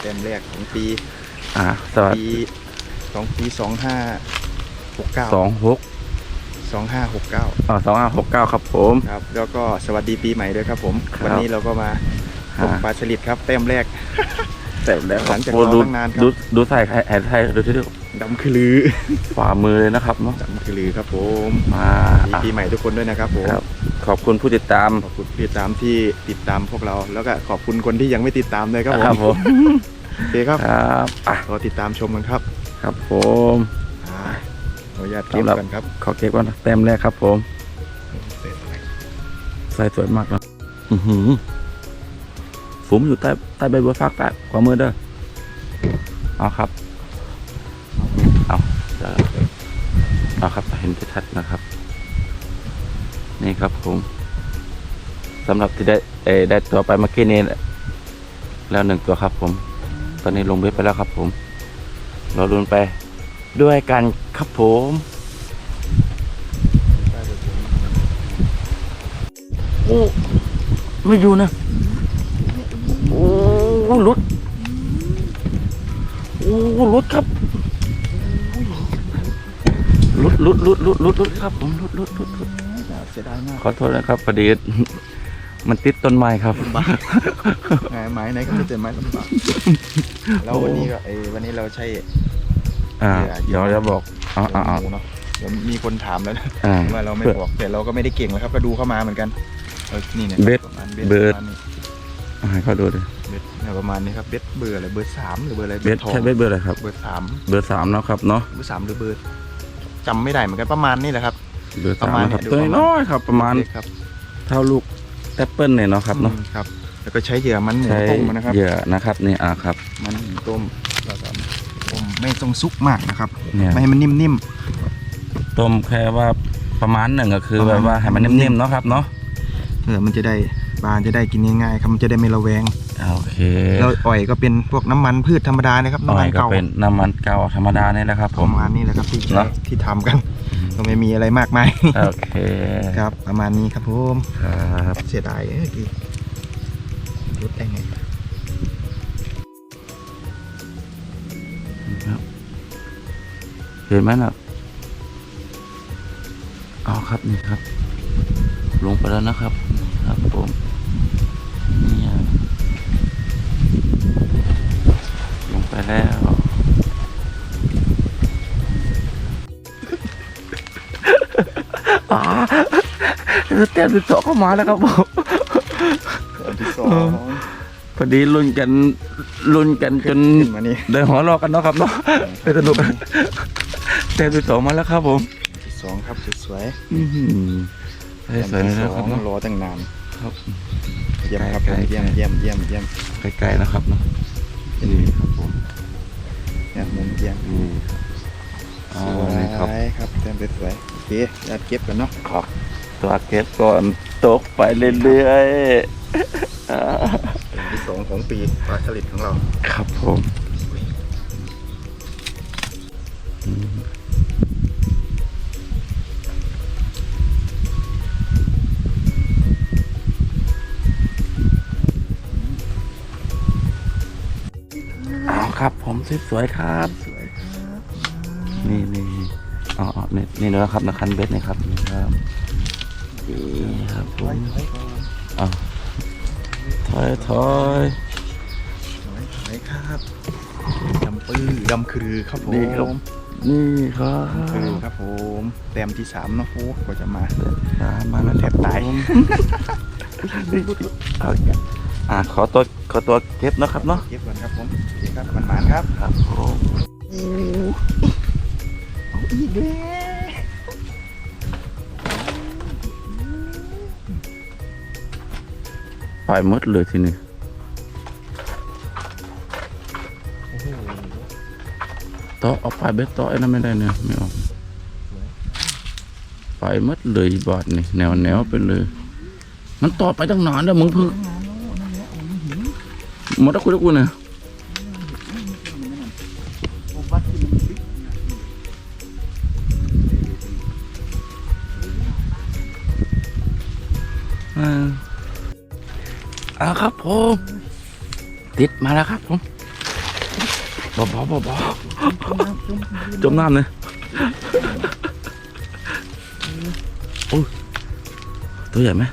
เต็มแรกของปีอ่าสวัสปีดีของปีสองห้าหกเก้าสองหกสองห้าหกเก้าอ่าสองห้าหกเก้าครับผม ครับ แล้วก็สวัสดีปีใหม่ด้วยครับผม ครับวันนี้เราก็มาตกอ่าปลาสลิดครับเต็มแรก แต่แล้วหลังจากโอ้รอดูตั้งนานครับ ดูดูใส่ไข่ไข่ไทยดูที่ดำคือลือฝ่ามือเลยนะครับเนาะดำคือลือครับผมมามีอะปีใหม่ทุกคนด้วยนะครับผมครับขอบคุณผู้ติดตามขอบคุณที่ติดตามที่ติดตามพวกเรา แล้วก็ขอบคุณคนที่ยังไม่ติดตามด้วยครับผมครับผมโอเคครับครับอะรอติดตามชมกันครับ ครับผมอ่าขออนุญาตเก็บสำหรับกันครับขอเก็บก่อนนะแต้มแรกครับผมใส่สวยมากเนอะอื้อหือฝูมอยู่ใต้ใต้ใบบัวฟากใต้ขวามือเด้อเอาครับ เอาครับเห็นชัดนะครับ นี่ครับผมสำหรับที่ได้เอได้ตัวไปเมื่อกี้นี้แล้วหนึ่งตัวครับ ผม ตอนนี้ลงเว็บไปแล้วครับ ผมเราลุ้นไปด้วยกันครับผมโอ้ไม่อยู่นะโอ้หลุดโอ้หลุดครับ ลุดหลุดหลุดหลุดหลุดหลุดครับผมหลุดหลุดหลุดหลุดเสียดายมากขอโทษนะครับพอดีมันติดต้นไม้ครับไงไม้ไหนก็ไม่เจอไม้ลำบากแล้ววันนี้ก็ไอ้วันนี้เราใช้อ่าเหยื่เดี๋อยวจะบอกอ่าอ่าอ่าหมูเนาะเดี๋ยวมีคนถามแล้วนะอ่าว่าเราไม่เพื่อบอกแต่เราก็ไม่ได้เก่งนะครับก็ดูเข้ามาเหมือนกันเออนี่เนี่ยเบ็ดประมาณเบ็ดประมาณนี้อ่าให้เขาดูดิเบ็ดเนี่ยประมาณนี้ครับเบ็ดเบอร์อะไรเบอร์สามหรือเบอร์อะไรเบสทองใช่เบสเบอร์อะไรครับเบอร์สามเบอร์สามเนาะครับเนาะเบอร์สามหรือเบอร์ จำไม่ได้เหมือนกันประมาณนี้แหละครับเบอร์ประสามมาณนะครับเนี่ยตัวดูประมาณน้อยๆครับ ประมาณเล็กครับ เท่าลูกแอปเปิลเนี่ยเนาะครับเนาะอืมครับ แล้วก็ใช้เหยื่อมันหมูใช้ต้มนะครับเหยื่อนะครับนี่อ่าครับ มันหมูต้มเราทำต้มไม่ต้องซุกมากนะครับเนี่ยไม่ให้มันนิ่มต้มแค่ว่าประมาณหนึ่งก็คือประแบมาณบว่าให้มันนิ่มๆเนาะครับเนาะๆเพื่อมันจะได้ปลาจะได้กินง่ายๆครับมันจะได้ไม่ระแวง โอเคแล้วอ่อยก็เป็นพวกน้ำมันพืชธรรมดานะครับต่น้ำอมัยนก็เก่าเป็นน้ำมันเก่าธรรมดาเนี่ยแหละครับปผมระมาณนี้แหละครับที่เนอะที่ทำกันก็ไม่มีอะไรมากมายโอเคครับประมาณนี้ครับผมครับเสียดายเมื่อกี้รุดได้ไงครับเห็นไหมน่ะเอาครับนี่ครับ ลงไปแล้วนะครับครับผม แล้ว อ่าเต้นติดต่อเข้ามาแล้วครับผมอันที่สอเอองพอดีลุ้นกันลุ้นกันจนขึ้นมานี่ได้หัวเรอกันเนาะครับเนาะไปสนุกกันเต้นติดต่อมาแล้วครับผมอันที่สองครับสวยอื้อหือๆได้สวยอันที่แล้สวอครับงเนาะรอตั้งนานครับ เยี่ยมครับไกลผมๆเยี่ยมเยี่ยมเยี่ยมเยี่ยมไกลๆนะครับเนาะนี่ครับผม เนี่ยมุมเยี่ยมนี่ครับอ๋อสวยนี่ครับครับเต็มไปสวยโอเคจัดเก็บกันเนาะครับตัวเก็ตก่อนตกไปเรื่อยๆอ่าอันที่สองของปีปลาสลิดของเรา ครับผม ครับผมสวยๆครับสวยครับนี่นี่อ๋ออ๋อนี่นี่นะครับนะคันเบ็ดนี่ครับนี่ครับนี่ครับผถอยมถอยก่อนอะถอยถอยถอยถอยครับดำปื้อดำคือครับผมนี่ครับนี่ครับคือครับผมแต้มที่สามเนาะโอ้กว่าจะมาตามมาแล้วแทบตายผมเอาอะขอตัวขอตัวเก็บนะครับเนาะเก็บก่อนครับผมโอเคครับมันหมานครับครับผมเอาอีกแล้วปล่อยหมดเลยทีนี้โอ้โหต่อเอาปลายเบ็ดต่อไอ้นั่นไม่ได้เนี่ยไม่ออกไปหมดเลยบาดนี่แนวแนวไปเลย มันต่อไปตั้งนานแล้วมึงเพิ่งหมดแล้วกูแล้วกูเนี่ย ผมติดมาแล้วครับผมเบาๆเบาๆจมน้ำเลยโอ้ยตัวใหญ่ไหม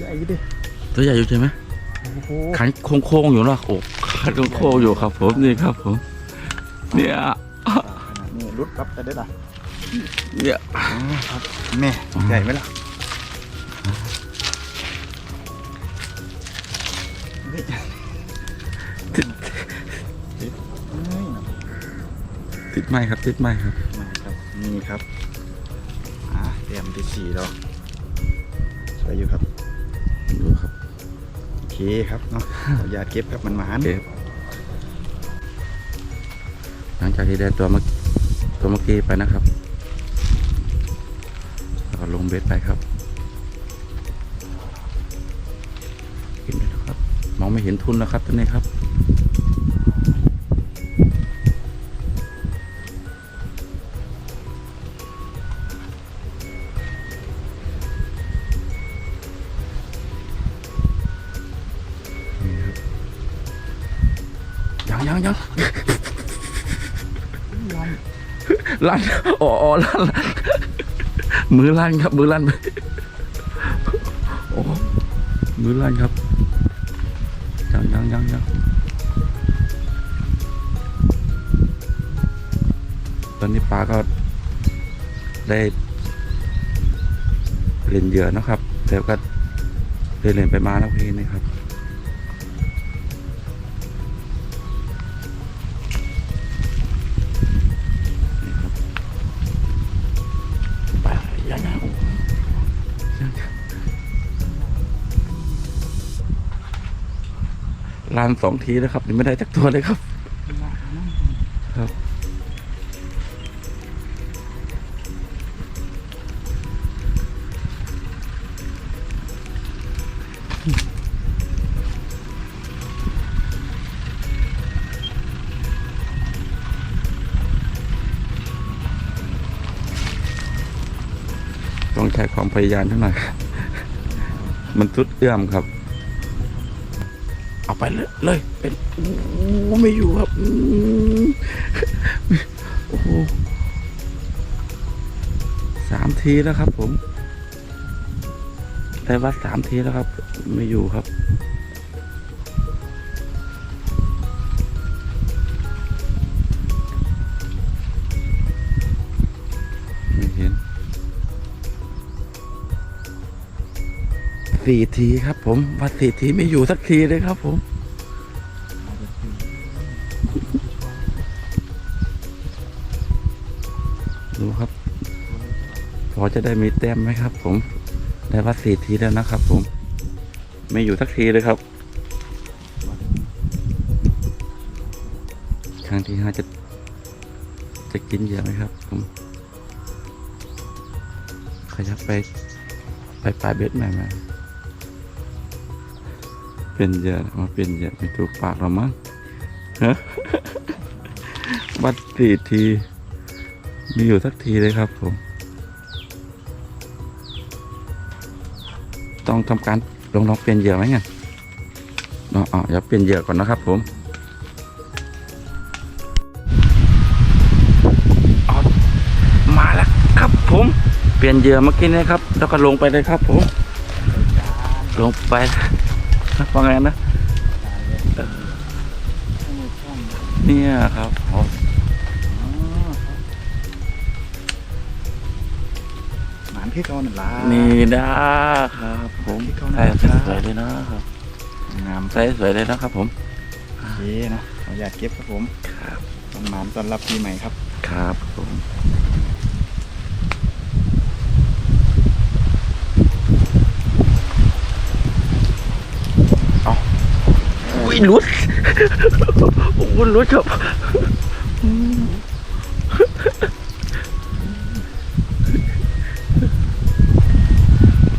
ใหญ่ดิตัวใหญ่อยู่ใช่ไหมโอ้โหขันโค้งๆอยู่เนอะโอ้ขันโค้งๆอยู่ครับ ผมนี่ครับผมเนี่ยขนาดนี้รุดรับแต่ได้ละเนี่ยครับแม่ใหญ่ไหมล่ะ ติดไม้ครับ ติดไม้ครับมาครับ นี่ครับอ่าเตรียมที่สี่แล้วสวยอยู่ครับ ดูครับ โอเคครับเนาะขออนุญาตเก็บครับมันหมานเก็บหลังจากที่ได้ตัวเมื่อตัวเมื่อกี้ไปนะครับแล้วก็ลงเบ็ดไปครับเห็นไหมครับ มองไม่เห็นทุนแล้วครับตัวนี้ครับ ลั่นอ๋อลั่นมือลั่นครับ มือลั่นไปโอ้มือลั่นครับยังยังยังยังตอนนี้ปลาก็ได้เล่นเหยื่อนะครับแล้วก็ได้เล่นไปมาแล้วพี่นะครับานสองทีแล้วครับยังไม่ได้จักตัวเลยครับ ครับ ต้องใช้ความพยายามเท่าไหร่มันสุดเอื้อมครับ ไปเลยเลยเป็นโอ้ไม่อยู่ครับโอ้โหสามทีแล้วครับผมได้วัดสามทีแล้วครับ ไม่อยู่ครับ สี่ทีครับผม วัดสี่ทีไม่อยู่สักทีเลยครับผมดูครับ พอจะได้มีแต้มไหมครับ ผม ได้วัดสี่ทีแล้วนะครับ ผม ไม่อยู่สักทีเลยครับ ครั้งที่ห้าจะ จะกินเยอะไหมครับ ผม ขยับไป ไปปลายเบ็ดใหม่มา เป็นเยอะมาเป็นเยอะไม่ถูกปากเรามั้งฮะวัดสี่ที มีอยู่สักทีเลยครับผม ต้องทำการลองลองเปลี่ยนเหยื่อไหมเนี่ยเนาะอ๋อเดี๋ยวเปลี่ยนเหยื่อก่อนนะครับผมเอามาแล้วครับผม เปลี่ยนเหยื่อเมื่อกี้นะครับ แล้วก็ลงไปเลยครับผม ลงไป ว่าไงนะเนี่ยครับอ๋อหมานที่เขาหนึ่งล้านี่นะครับผมที่เขาใส่น่าสวยเลยนะครับงามใส่สวยเลยนะครับ ผมโอเคนะขออนุญาตเก็บครับผมครับมันหมานต้อนรับปีใหม่ครับ ครับผมเอาอุ้ ยหลุดโอ้ยหลุดครับ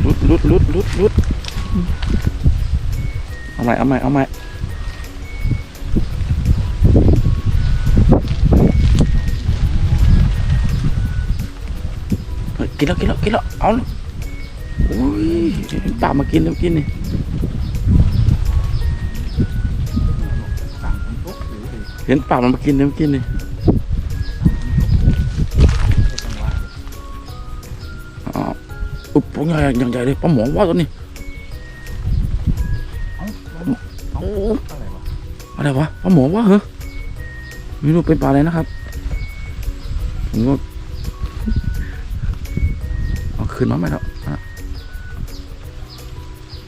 หลุดหลุดหลุดหลุดหลุดเอาใหม่เอาใหม่เอาใหม่กินแล้วกินแล้วกินแล้วเอาเลยโอ้ยปลามากินแล้วกินนี่ เห็นปากมันมากินเลยเมื่อกี้นี่อ๋ออุ๊บปงใหญ่อย่างใหญ่เลยปลาหมอว่าตัวนี้เอ้าโอ้อะไรวะอะไรวะปลาหมอว่าเหรอไม่รู้เป็นปลาอะไรนะครับผมก็เอาคืนมาไหมแล้วอะ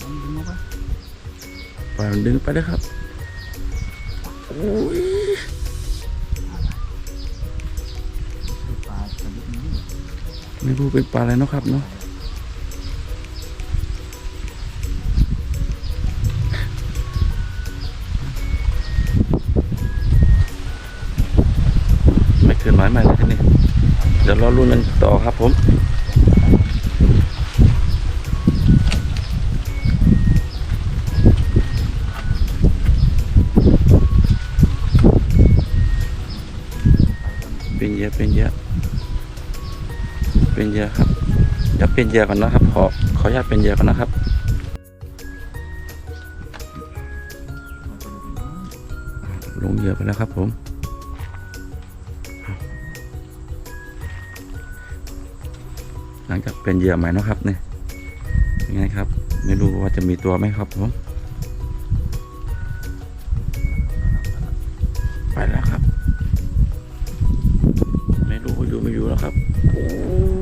มันดึงมาปะปล่อยมันดึงไปเลยครับโอ้ย ไม่รู้เป็นปลาอะไรนะครับเนาะไม่เกินไม้ใหม่เลยทีนี้เดี๋ยวรอรุ่นกันต่อครับผม เป็นเยอะครับเดี๋ยวเป็นเยอะก่อนนะครับ ขอขออนุญาตเป็นเยอะก่อนนะครับลงเหยื่อไปแล้วครับผมหลังจากเป็นเหยื่อใหม่นะครับเนี่ยยังไงครับ ไม่รู้ว่าจะมีตัวไหมครับผมไปแล้วครับ ไม่รู้ว่าอยู่ไม่อยู่แล้วครับโอ้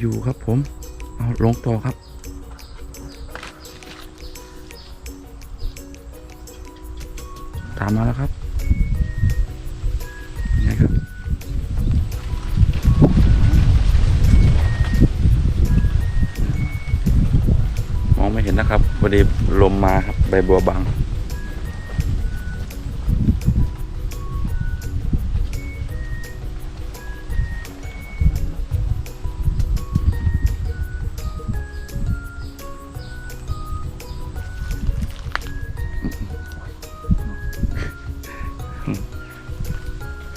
อยู่ครับผม เอาลงต่อครับ ตามมาแล้วครับยังไงครับ มองไม่เห็นนะครับพอดีลมมาครับใบบัวบาง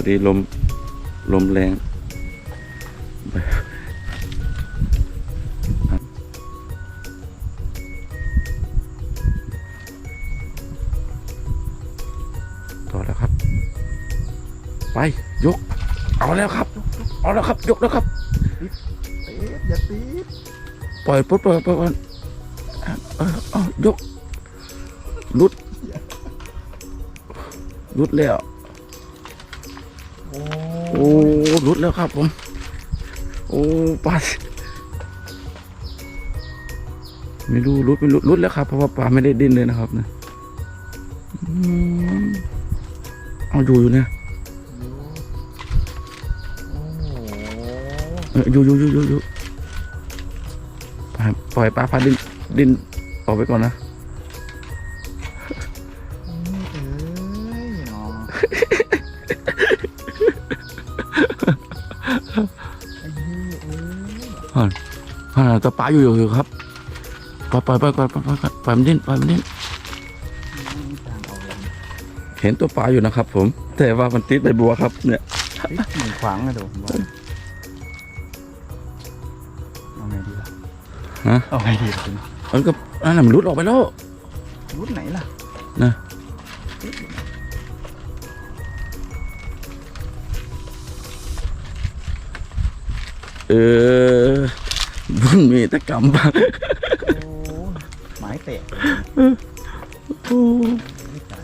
ดีลมลมแรงต่อแล้วครับ ไปยก เอาแล้วครับ เอาแล้วครับ ยกแล้วครับเอ๊ะอย่าตีดปล่อยปุ๊บปล่อยปล่อยปล่อยเออเอายกรุดรุดแล้วโอ้ โอ้รุดแล้วครับผม โอ้ปลาไม่รู้รุดไม่รุดรุดแล้วครับเพราะว่าปลาไม่ได้ดิ้นเลยนะครับนะเอาอยู่อยู่เนี่ยอยู่อยู่อยู่อยู่ปล่อยปลาพาดิ้นดิ้นออกไปก่อนนะ อ่าแต่ปลาอยู่อยู่ครับปล่อยปล่อยปล่อยปล่อยปล่อยปล่อยปล่อยมันดิ้นปล่อยมันดิ้นไม่ต่าเอาเลยเห็นตัวปลาอยู่นะครับ ผม แต่ว่ามันติดใบบัวครับ เนี่ยเฮ้ยกิ่งขวางอะเดี๋ยวผมบอกเอาไงดีล่ะฮะเอาไงดีล่ะมันก็นั่นน่ะมันรุดออกไปแล้วรุดไหนล่ะนะเออ บุญมีแตะกำบ้างโอ้หมายเตะโอ้ไม่ตาย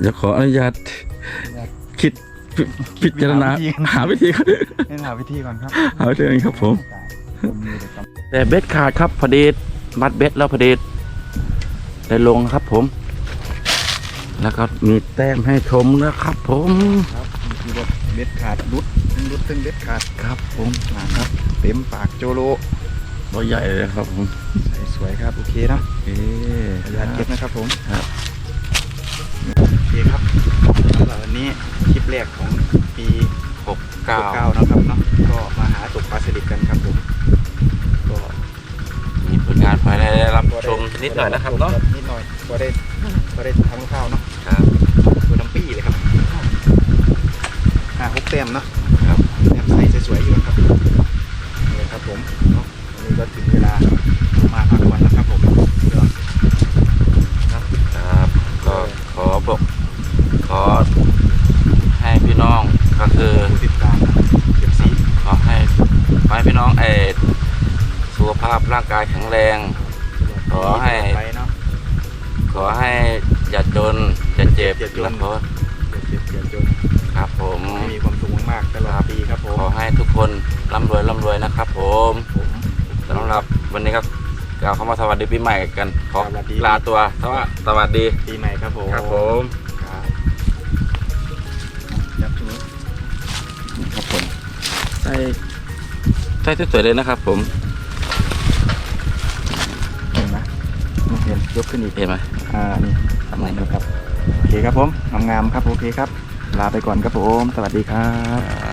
เดี๋ยวขออนุญาตคิดพิพิจารณาหาวิธีให้หาวิธีก่อนครับหาวิธีก่อนครับผมตายผมมีแต่กำ แต่เบ็ดขาดครับพอดีมัดเบ็ดแล้วพอดีได้ลงครับผม แล้วก็มีแต้มให้ชมนะครับผมครับนี่คือแบบเบ็ดขาดรุดทั้งรุดทั้งเบ็ดขาดครับผมมาครับ เต็มปากโจโลตัวใหญ่เลยครับผมใส่สวยครับโอเคเนาะเอ๊ะขออนุญาตเก็บนะครับผมครับโอเคครับสำหรับวันนี้คลิปแรกของปีหกเก้าเก้านะครับเนาะก็มาหาตกปลาสลิดกันครับผมก็มีเพื่อนงานพอได้รับชมนิดหน่อยนะครับเนาะนิดหน่อยพอได้ พอได้ทำกับข้าวเนาะครับตัวน้ำปี้เลยครับห้าหกเต็มเนาะครับแต้มใสสวยๆอยู่นะครับนี่ครับผมเนาะวันนี้ก็ถึงเวลามาพักผ่อนแล้วครับผมเดี๋ยวครับก็ขอบอกขอให้พี่น้องก็คือผู้ติดตามเอฟซีขอให้ขอให้พี่น้องเออสุขภาพร่างกายแข็งแรง ขอให้ไปเนาะ ขอให้อย่าจนอย่าเจ็บอย่าจน แล้วขอเดี๋ยวเจ็บเดี๋ยวจนครับผมให้มีความสุขมากๆตลอดปีครับผมขอให้ทุกคนร่ำรวยร่ำรวยนะครับผมผม สำหรับวันนี้ก็กล่าวคำว่าสวัสดีปีใหม่กัน ขอสวัสดี ลาตัวสวัสสวัสดีปีใหม่ครับผมครับผมครับยับตรงนี้ครับผมใส่ใส่สวยๆเลยนะครับ ผมเห็นไหมไม่เห็นยกขึ้นอีกเห็นไหม อ่านี่ทำไมครับโอเคครับผมงามๆครับโอเคครับ ลาไปก่อนครับผม สวัสดีครับ